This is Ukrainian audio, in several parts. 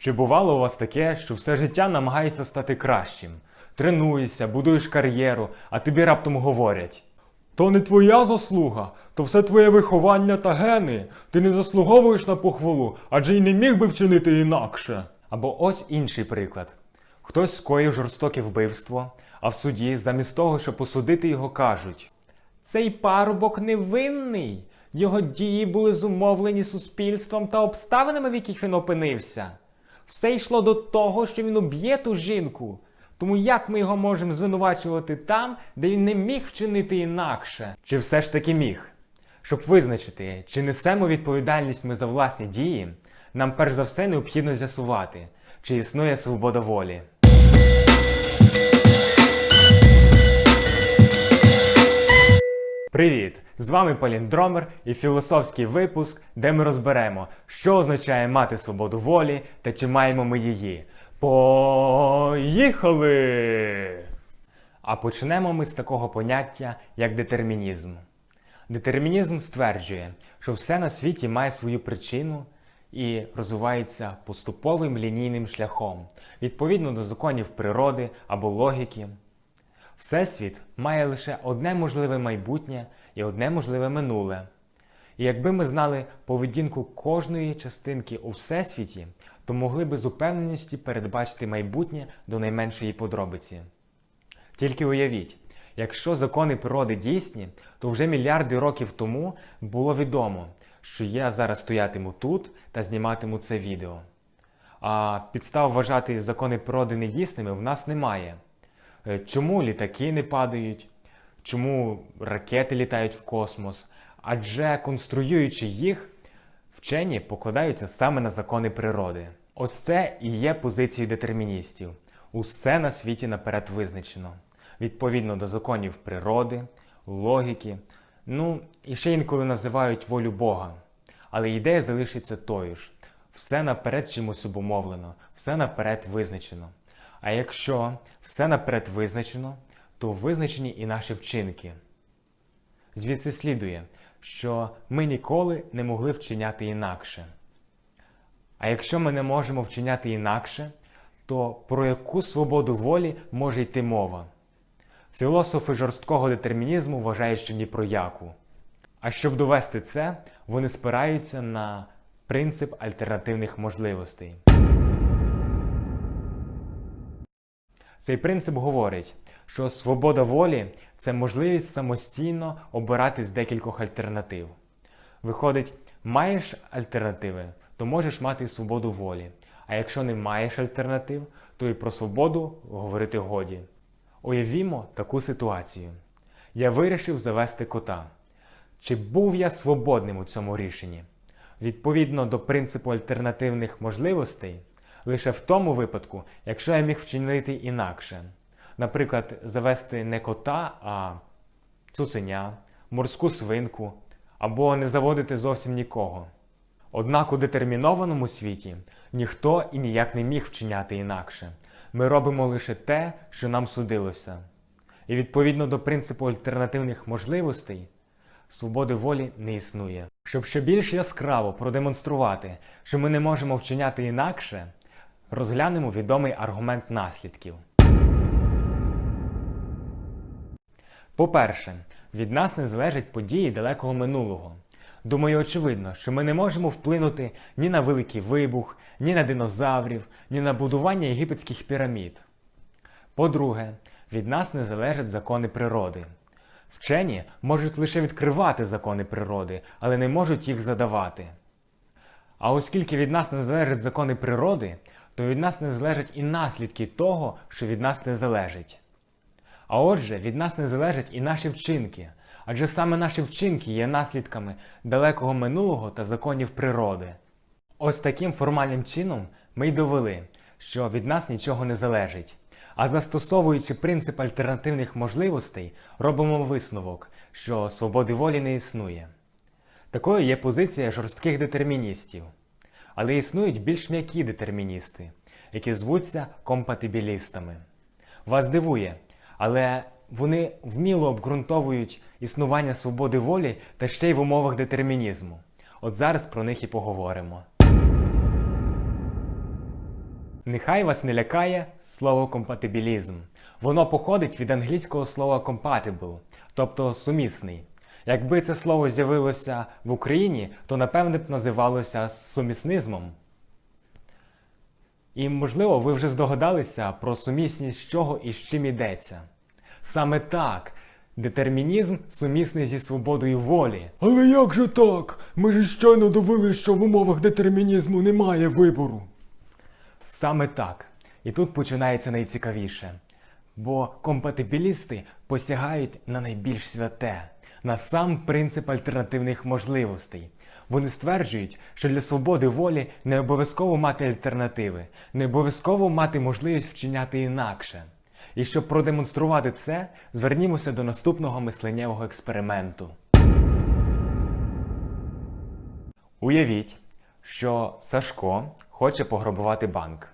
Чи бувало у вас таке, що все життя намагаєшся стати кращим? Тренуєшся, будуєш кар'єру, а тобі раптом говорять: То не твоя заслуга, то все твоє виховання та гени. Ти не заслуговуєш на похвалу, адже й не міг би вчинити інакше. Або ось інший приклад. Хтось скоїв жорстоке вбивство, а в суді, замість того, щоб посудити його, кажуть: Цей парубок невинний. Його дії були зумовлені суспільством та обставинами, в яких він опинився. Все йшло до того, що він уб'є ту жінку. Тому як ми його можемо звинувачувати там, де він не міг вчинити інакше? Чи все ж таки міг? Щоб визначити, чи несемо відповідальність ми за власні дії, нам перш за все необхідно з'ясувати, чи існує свобода волі. Привіт! З вами Поліндромер і філософський випуск, де ми розберемо, що означає мати свободу волі та чи маємо ми її. Поїхали! А почнемо ми з такого поняття, як детермінізм. Детермінізм стверджує, що все на світі має свою причину і розвивається поступовим лінійним шляхом, відповідно до законів природи або логіки. Всесвіт має лише одне можливе майбутнє і одне можливе минуле. І якби ми знали поведінку кожної частинки у всесвіті, то могли би з упевненістю передбачити майбутнє до найменшої подробиці. Тільки уявіть, якщо закони природи дійсні, то вже мільярди років тому було відомо, що я зараз стоятиму тут та зніматиму це відео. А підстав вважати закони природи недійсними в нас немає. Е, Чому літаки не падають? Чому ракети літають в космос? Адже конструюючи їх, вчені покладаються саме на закони природи. Ось це і є позицією детерміністів. Усе на світі наперед визначено. Відповідно до законів природи, логіки, ну і ще інколи називають волю Бога. Але ідея залишиться тою ж. Все наперед чимось обумовлено, все наперед визначено. А якщо все наперед визначено, то визначені і наші вчинки. Звідси слідує, що ми ніколи не могли вчиняти інакше. А якщо ми не можемо вчиняти інакше, то про яку свободу волі може йти мова? Філософи жорсткого детермінізму вважають, що ні про яку. А щоб довести це, вони спираються на принцип альтернативних можливостей. Цей принцип говорить, що свобода волі це можливість самостійно обирати з декількох альтернатив. Виходить, маєш альтернативи, то можеш мати свободу волі. А якщо не маєш альтернатив, то і про свободу говорити годі. Уявімо таку ситуацію. Я вирішив завести кота. Чи був я свободним у цьому рішенні? Відповідно до принципу альтернативних можливостей, лише в тому випадку, якщо я міг вчинити інакше. Наприклад, завести не кота, а цуценя, морську свинку або не заводити зовсім нікого. Однак у детермінованому світі ніхто і ніяк не міг вчиняти інакше. Ми робимо лише те, що нам судилося. І відповідно до принципу альтернативних можливостей, свободи волі не існує. Щоб ще більш яскраво продемонструвати, що ми не можемо вчиняти інакше, розглянемо відомий аргумент наслідків. По-перше, від нас не залежать події далекого минулого. Думаю, очевидно, що ми не можемо вплинути ні на великий вибух, ні на динозаврів, ні на будування єгипетських пірамід. По-друге, від нас не залежать закони природи. Вчені можуть лише відкривати закони природи, але не можуть їх задавати. А оскільки від нас не залежать закони природи, то від нас не залежать і наслідки того, що від нас не залежить. А отже, від нас не залежать і наші вчинки, адже саме наші вчинки є наслідками далекого минулого та законів природи. Ось таким формальним чином ми й довели, що від нас нічого не залежить. А застосовуючи принцип альтернативних можливостей, робимо висновок, що свободи волі не існує. Такою є позиція жорстких детерміністів. Але існують більш м'які детерміністи, які звуться компатибілістами. Вас дивує, але вони вміло обґрунтовують існування свободи волі та ще й в умовах детермінізму. От зараз про них і поговоримо. Нехай вас не лякає слово компатибілізм. Воно походить від англійського слова compatible, тобто сумісний. Якби це слово з'явилося в Україні, то напевне б називалося суміснизмом. І, можливо, ви вже здогадалися про сумісність чого і з чим йдеться. Саме так, детермінізм сумісний зі свободою волі. Але як же так? Ми ж щойно довели, що в умовах детермінізму немає вибору. Саме так. І тут починається найцікавіше. Бо компатибілісти посягають на найбільш святе, на сам принцип альтернативних можливостей. Вони стверджують, що для свободи волі не обов'язково мати альтернативи, не обов'язково мати можливість вчиняти інакше. І щоб продемонструвати це, звернімося до наступного мисленнєвого експерименту. Уявіть, що Сашко хоче пограбувати банк.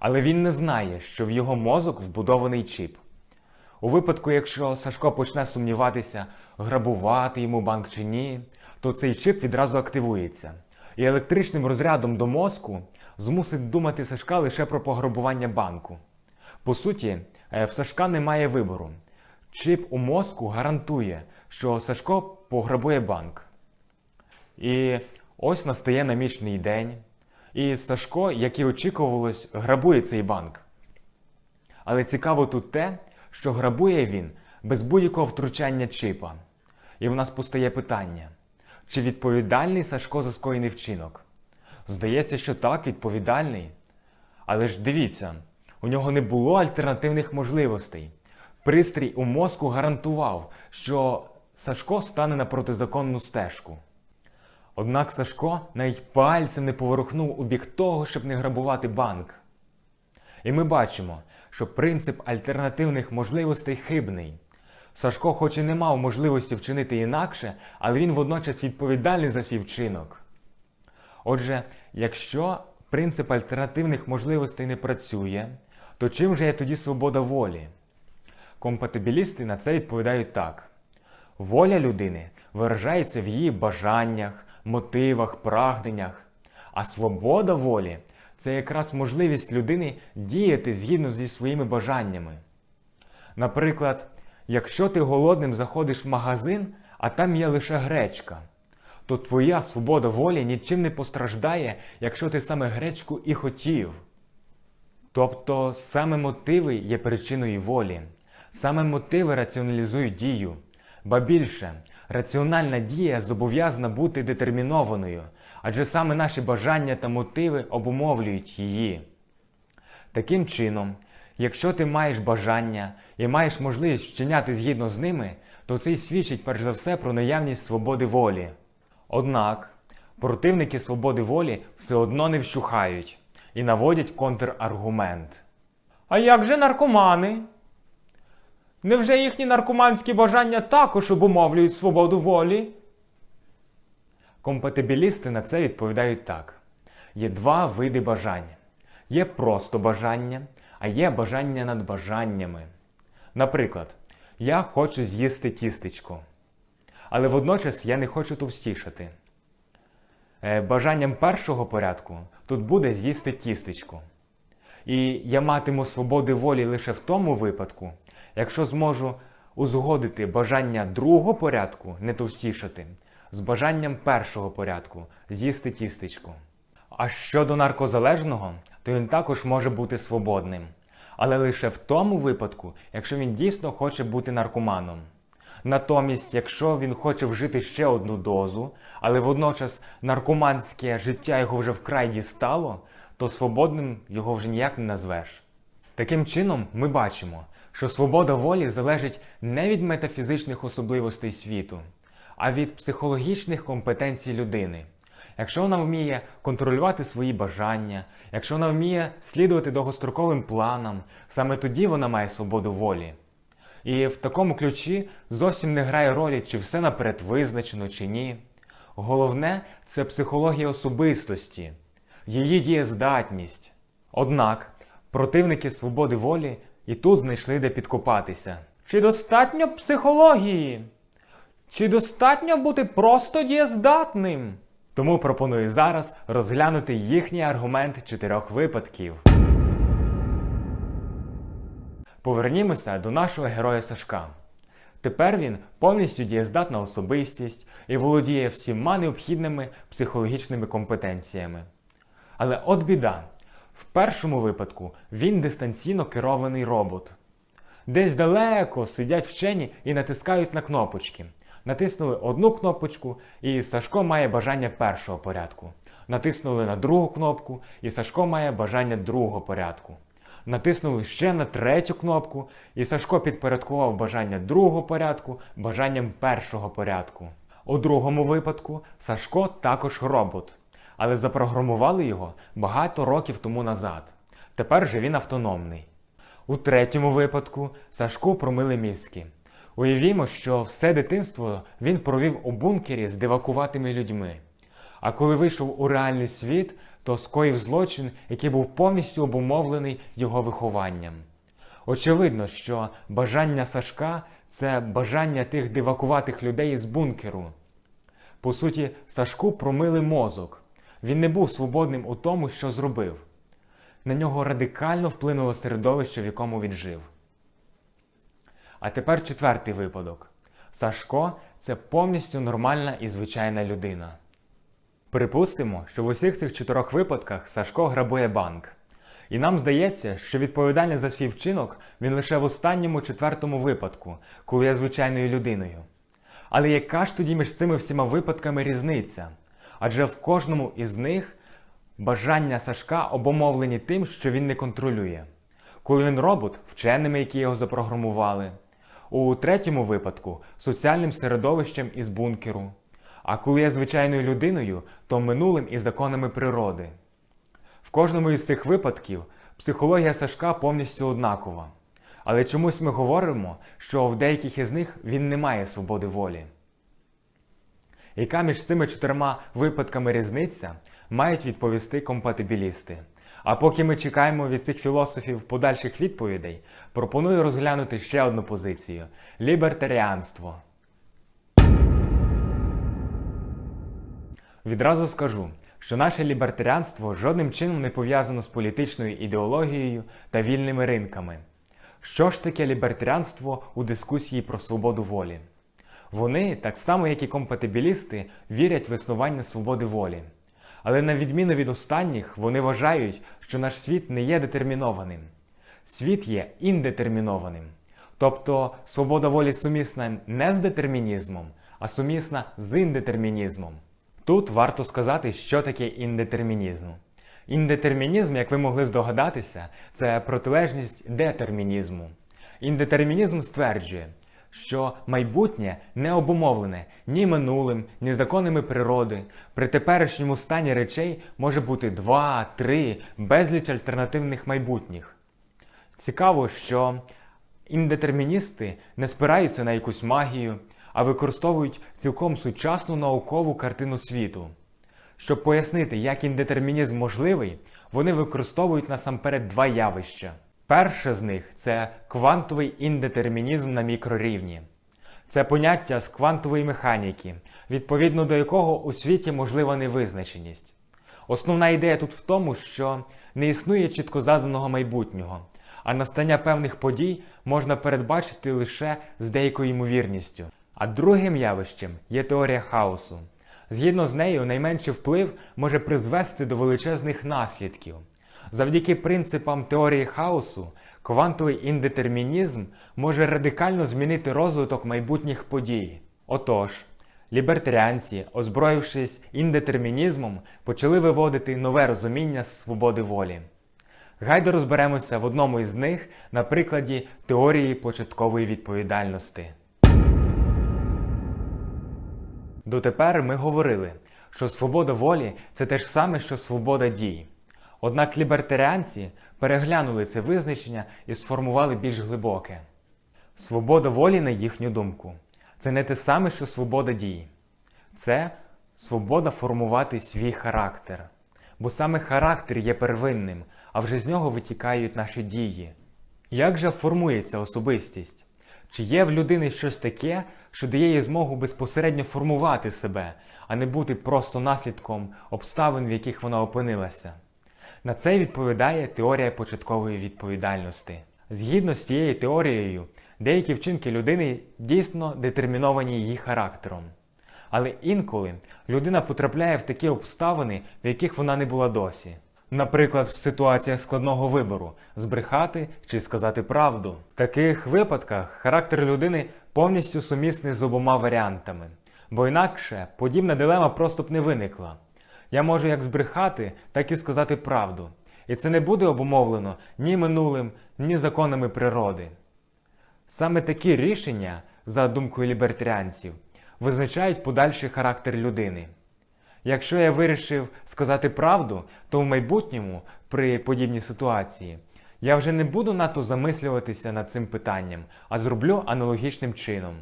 Але він не знає, що в його мозок вбудований чіп. У випадку, якщо Сашко почне сумніватися, грабувати йому банк чи ні, то цей чип відразу активується. І електричним розрядом до мозку змусить думати Сашка лише про пограбування банку. По суті, е, в Сашка немає вибору. Чип у мозку гарантує, що Сашко пограбує банк. І ось настає намічний день, і Сашко, як і очікувалось, грабує цей банк. Але цікаво тут те, що грабує він без будь-якого втручання чипа. І в нас постає питання: чи відповідальний Сашко за скоєний вчинок? Здається, що так, відповідальний. Але ж дивіться, у нього не було альтернативних можливостей. Пристрій у мозку гарантував, що Сашко стане на протизаконну стежку. Однак Сашко навіть пальцем не поворухнув у бік того, щоб не грабувати банк. І ми бачимо, що принцип альтернативних можливостей хибний. Сашко, хоч і не мав можливості вчинити інакше, але він водночас відповідальний за свій вчинок. Отже, якщо принцип альтернативних можливостей не працює, то чим же є тоді свобода волі? Компатибілісти на це відповідають так: воля людини виражається в її бажаннях, мотивах, прагненнях, а свобода волі це якраз можливість людини діяти згідно зі своїми бажаннями. Наприклад, якщо ти голодним заходиш в магазин, а там є лише гречка, то твоя свобода волі нічим не постраждає, якщо ти саме гречку і хотів. Тобто саме мотиви є причиною волі, саме мотиви раціоналізують дію. Ба більше, раціональна дія зобов'язана бути детермінованою, адже саме наші бажання та мотиви обумовлюють її. Таким чином, якщо ти маєш бажання і маєш можливість вчиняти згідно з ними, то це й свідчить перш за все про наявність свободи волі. Однак противники свободи волі все одно не вщухають і наводять контраргумент. А як же наркомани? Невже їхні наркоманські бажання також обумовлюють свободу волі? Компатибілісти на це відповідають так: є два види бажань. Є просто бажання, а є бажання над бажаннями. Наприклад, я хочу з'їсти тістечко, але водночас я не хочу товстішати. Е, Бажанням першого порядку тут буде з'їсти тістечко. І я матиму свободи волі лише в тому випадку, якщо зможу узгодити бажання другого порядку не товстішати з бажанням першого порядку з'їсти тістечко. А щодо наркозалежного, то він також може бути свободним, але лише в тому випадку, якщо він дійсно хоче бути наркоманом. Натомість, якщо він хоче вжити ще одну дозу, але водночас наркоманське життя його вже вкрай дістало, то свободним його вже ніяк не назвеш. Таким чином, ми бачимо, що свобода волі залежить не від метафізичних особливостей світу, а від психологічних компетенцій людини. Якщо вона вміє контролювати свої бажання, якщо вона вміє слідувати довгостроковим планам, саме тоді вона має свободу волі. І в такому ключі зовсім не грає ролі, чи все наперед визначено, чи ні. Головне це психологія особистості, її дієздатність. Однак противники свободи волі і тут знайшли де підкопатися. Чи достатньо психології? Чи достатньо бути просто дієздатним? Тому пропоную зараз розглянути їхній аргумент чотирьох випадків. Повернімося до нашого героя Сашка. Тепер він повністю дієздатна особистість і володіє всіма необхідними психологічними компетенціями. Але от біда. В першому випадку він дистанційно керований робот. Десь далеко сидять вчені і натискають на кнопочки. Натиснули одну кнопочку, і Сашко має бажання першого порядку. Натиснули на другу кнопку, і Сашко має бажання другого порядку. Натиснули ще на третю кнопку, і Сашко підпорядкував бажання другого порядку бажанням першого порядку. У другому випадку Сашко також робот, але запрограмували його багато років тому назад. Тепер же він автономний. У третьому випадку Сашку промили мізки. Уявімо, що все дитинство він провів у бункері з дивакуватими людьми. А коли вийшов у реальний світ, то скоїв злочин, який був повністю обумовлений його вихованням. Очевидно, що бажання Сашка це бажання тих дивакуватих людей з бункеру. По суті, Сашку промили мозок. Він не був свободним у тому, що зробив. На нього радикально вплинуло середовище, в якому він жив. А тепер четвертий випадок. Сашко це повністю нормальна і звичайна людина. Припустимо, що в усіх цих чотирьох випадках Сашко грабує банк. І нам здається, що відповідальний за свій вчинок він лише в останньому четвертому випадку, коли є звичайною людиною. Але яка ж тоді між цими всіма випадками різниця? Адже в кожному із них бажання Сашка обумовлені тим, що він не контролює. Коли він робот, вченими, які його запрограмували. У третьому випадку соціальним середовищем із бункеру. А коли є звичайною людиною, то минулим і законами природи. В кожному із цих випадків психологія Сашка повністю однакова. Але чомусь ми говоримо, що в деяких із них він не має свободи волі. Яка між цими чотирма випадками різниця, мають відповісти компатибілісти. А поки ми чекаємо від цих філософів подальших відповідей, пропоную розглянути ще одну позицію лібертаріанство. Відразу скажу, що наше лібертаріанство жодним чином не пов'язано з політичною ідеологією та вільними ринками. Що ж таке лібертаріанство у дискусії про свободу волі? Вони, так само як і компатибілісти, вірять в існування свободи волі. Але на відміну від останніх, вони вважають, що наш світ не є детермінованим. Світ є індетермінованим. Тобто свобода волі сумісна не з детермінізмом, а сумісна з індетермінізмом. Тут варто сказати, що таке індетермінізм. Індетермінізм, як ви могли здогадатися, це протилежність детермінізму. Індетермінізм стверджує, що майбутнє не обумовлене ні минулим, ні законами природи. При теперішньому стані речей може бути два, три, безліч альтернативних майбутніх. Цікаво, що індетерміністи не спираються на якусь магію, а використовують цілком сучасну наукову картину світу. Щоб пояснити, як індетермінізм можливий, вони використовують насамперед два явища. Перше з них це квантовий індетермінізм на мікрорівні. Це поняття з квантової механіки, відповідно до якого у світі можлива невизначеність. Основна ідея тут в тому, що не існує чітко заданого майбутнього, а настання певних подій можна передбачити лише з деякою ймовірністю. А другим явищем є теорія хаосу. Згідно з нею, найменший вплив може призвести до величезних наслідків. Завдяки принципам теорії хаосу, квантовий індетермінізм може радикально змінити розвиток майбутніх подій. Отож, лібертаріанці, озброївшись індетермінізмом, почали виводити нове розуміння свободи волі. Гайде розберемося в одному із них на прикладі теорії початкової відповідальності. Дотепер ми говорили, що свобода волі це те ж саме, що свобода дій. Однак лібертаріанці переглянули це визначення і сформували більш глибоке. Свобода волі, на їхню думку, це не те саме, що свобода дій. Це свобода формувати свій характер. Бо саме характер є первинним, а вже з нього витікають наші дії. Як же формується особистість? Чи є в людини щось таке, що дає їй змогу безпосередньо формувати себе, а не бути просто наслідком обставин, в яких вона опинилася? На це відповідає теорія початкової відповідальності. Згідно з цією теорією, деякі вчинки людини дійсно детерміновані її характером. Але інколи людина потрапляє в такі обставини, в яких вона не була досі. Наприклад, в ситуаціях складного вибору збрехати чи сказати правду. В таких випадках характер людини повністю сумісний з обома варіантами, бо інакше подібна дилема просто б не виникла. Я можу як збрехати, так і сказати правду. І це не буде обумовлено ні минулим, ні законами природи. Саме такі рішення, за думкою лібертаріанців, визначають подальший характер людини. Якщо я вирішив сказати правду, то в майбутньому, при подібній ситуації, я вже не буду надто замислюватися над цим питанням, а зроблю аналогічним чином.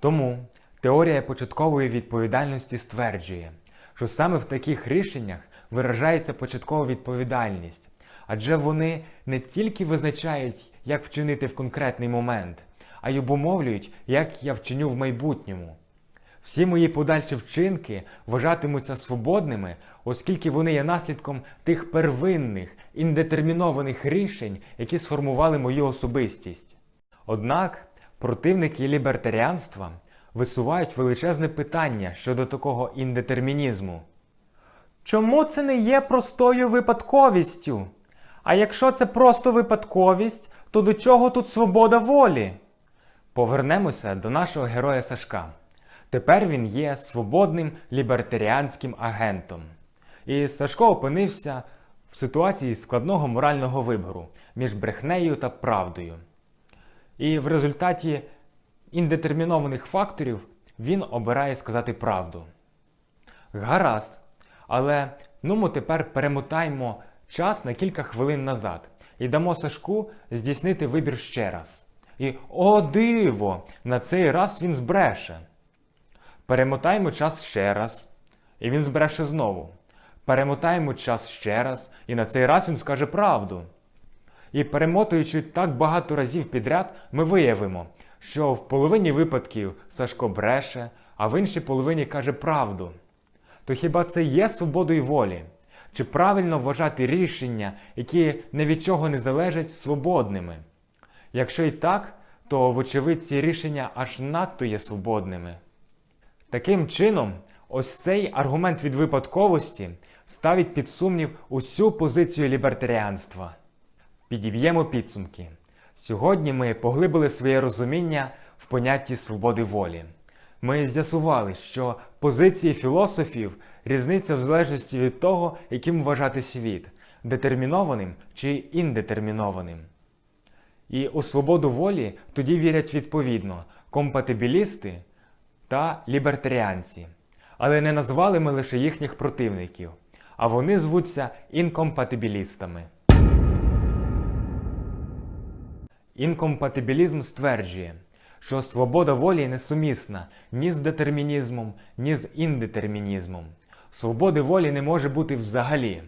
Тому теорія початкової відповідальності стверджує, що саме в таких рішеннях виражається початкова відповідальність, адже вони не тільки визначають, як вчинити в конкретний момент, а й обумовлюють, як я вчиню в майбутньому. Всі мої подальші вчинки вважатимуться свободними, оскільки вони є наслідком тих первинних, індетермінованих рішень, які сформували мою особистість. Однак противники лібертаріанства висувають величезне питання щодо такого індетермінізму. Чому це не є простою випадковістю? А якщо це просто випадковість, то до чого тут свобода волі? Повернемося до нашого героя Сашка. Тепер він є свободним лібертаріанським агентом. І Сашко опинився в ситуації складного морального вибору між брехнею та правдою. І в результаті індетермінованих факторів він обирає сказати правду. Гаразд. Але ну ми тепер перемотаємо час на кілька хвилин назад і дамо Сашку здійснити вибір ще раз. І о диво! На цей раз він збреше. Перемотаємо час ще раз, і він збреше знову. Перемотаємо час ще раз, і на цей раз він скаже правду. І перемотуючи так багато разів підряд, ми виявимо, що в половині випадків Сашко бреше, а в іншій половині каже правду. То хіба це є свободою волі? Чи правильно вважати рішення, які ні від чого не залежать, свободними? Якщо і так, то вочевидь ці рішення аж надто є свободними. Таким чином, ось цей аргумент від випадковості ставить під сумнів усю позицію лібертаріанства. Підіб'ємо підсумки. Сьогодні ми поглибили своє розуміння в понятті свободи волі. Ми з'ясували, що позиції філософів різниця в залежності від того, яким вважати світ детермінованим чи індетермінованим. І у свободу волі тоді вірять відповідно компатибілісти та лібертаріанці. Але не назвали ми лише їхніх противників, а вони звуться інкомпатибілістами. Інкомпатибілізм стверджує, що свобода волі несумісна ні з детермінізмом, ні з індетермінізмом. Свободи волі не може бути взагалі.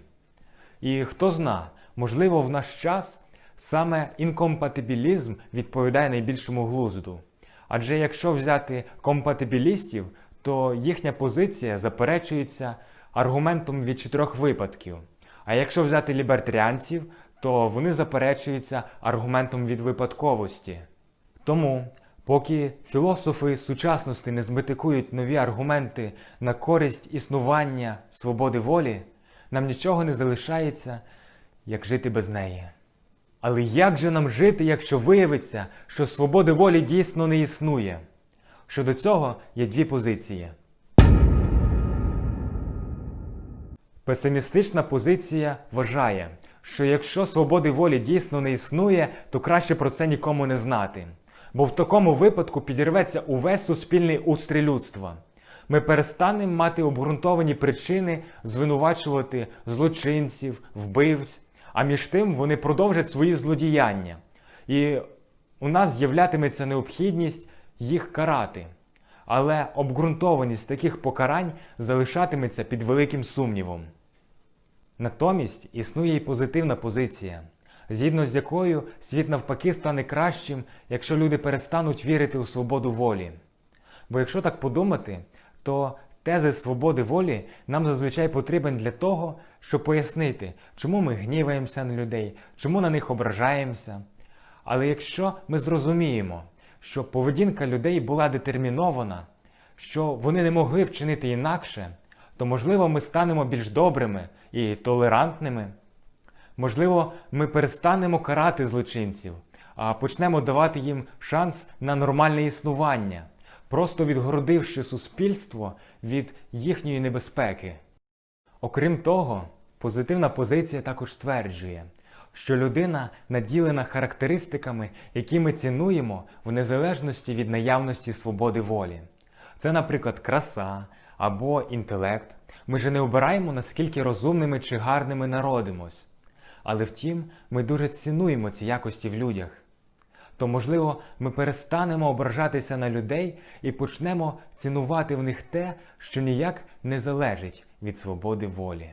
І хто зна, можливо, в наш час саме інкомпатибілізм відповідає найбільшому глузду. Адже якщо взяти компатибілістів, то їхня позиція заперечується аргументом від чотирьох випадків. А якщо взяти лібертаріанців, то вони заперечуються аргументом від випадковості. Тому, поки філософи сучасності не зметикують нові аргументи на користь існування свободи волі, нам нічого не залишається, як жити без неї. Але як же нам жити, якщо виявиться, що свободи волі дійсно не існує? Щодо цього є дві позиції. Песимістична позиція вважає, що якщо свободи волі дійсно не існує, то краще про це нікому не знати. Бо в такому випадку підірветься увесь суспільний устрій людства. Ми перестанемо мати обґрунтовані причини звинувачувати злочинців, вбивць, а між тим вони продовжать свої злодіяння. І у нас з'являтиметься необхідність їх карати. Але обґрунтованість таких покарань залишатиметься під великим сумнівом. Натомість існує й позитивна позиція, згідно з якою світ навпаки стане кращим, якщо люди перестануть вірити у свободу волі. Бо якщо так подумати, то тези свободи волі нам зазвичай потрібен для того, щоб пояснити, чому ми гніваємося на людей, чому на них ображаємося. Але якщо ми зрозуміємо, що поведінка людей була детермінована, що вони не могли вчинити інакше, то можливо ми станемо більш добрими і толерантними. Можливо, ми перестанемо карати злочинців, а почнемо давати їм шанс на нормальне існування, просто відгородивши суспільство від їхньої небезпеки. Окрім того, позитивна позиція також стверджує, що людина наділена характеристиками, які ми цінуємо в незалежності від наявності свободи волі. Це, наприклад, краса або інтелект. Ми же не обираємо, наскільки розумними чи гарними народимось. Але втім, ми дуже цінуємо ці якості в людях. То, можливо, ми перестанемо ображатися на людей і почнемо цінувати в них те, що ніяк не залежить від свободи волі.